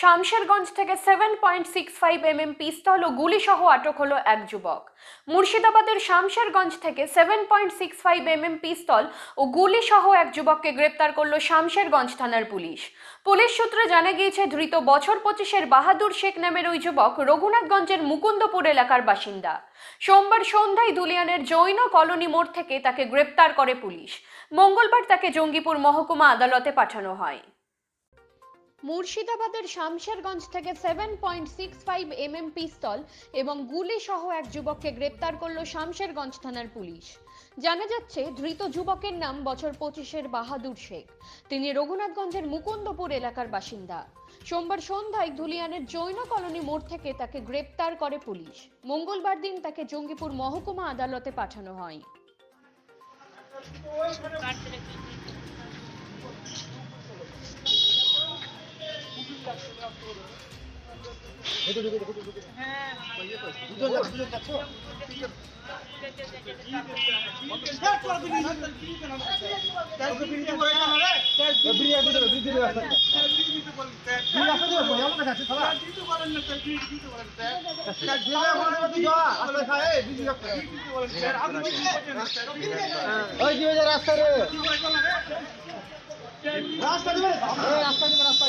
শামশেরগঞ্জ থেকে seven point six five MM pistol ও গুলিসহ আটক হলো এক যুবক। মুর্শিদাবাদের শামশেরগঞ্জ থেকে seven point six five MM pistol ও গুলিসহ এক যুবককে গ্রেপ্তার করল শামশেরগঞ্জ থানার পুলিশ। পুলিশ সূত্রে জানা গিয়েছে, ধৃত বছর পঁচিশের বাহাদুর শেখ নামের ওই যুবক রঘুনাথগঞ্জের মুকুন্দপুর এলাকার বাসিন্দা। সোমবার সন্ধ্যায় দুলিয়ানের জৈন কলোনি মোড় থেকে তাকে গ্রেপ্তার করে পুলিশ। মঙ্গলবার তাকে জঙ্গিপুর মহকুমা আদালতে পাঠানো হয়। মুর্শিদাবাদের শামশেরগঞ্জ থেকে seven point six five MM pistol এবং গুলি সহ এক যুবককে গ্রেপ্তার করল শামশেরগঞ্জ থানার পুলিশ। জানা যাচ্ছে, ধৃত যুবকের নাম বছর পঁচিশের বাহাদুর শেখ। তিনি রঘুনাথগঞ্জের মুকুন্দপুর এলাকার বাসিন্দা। সোমবার সন্ধ্যায় ধুলিয়ানের জৈন কলোনি মোড় থেকে তাকে গ্রেপ্তার করে পুলিশ। মঙ্গলবার দিন তাকে জঙ্গিপুর মহকুমা আদালতে পাঠানো হয়। রাস্তা রাস্তা রাস্তা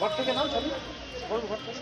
ঘর থেকে নাও চলো। ঘর থেকে।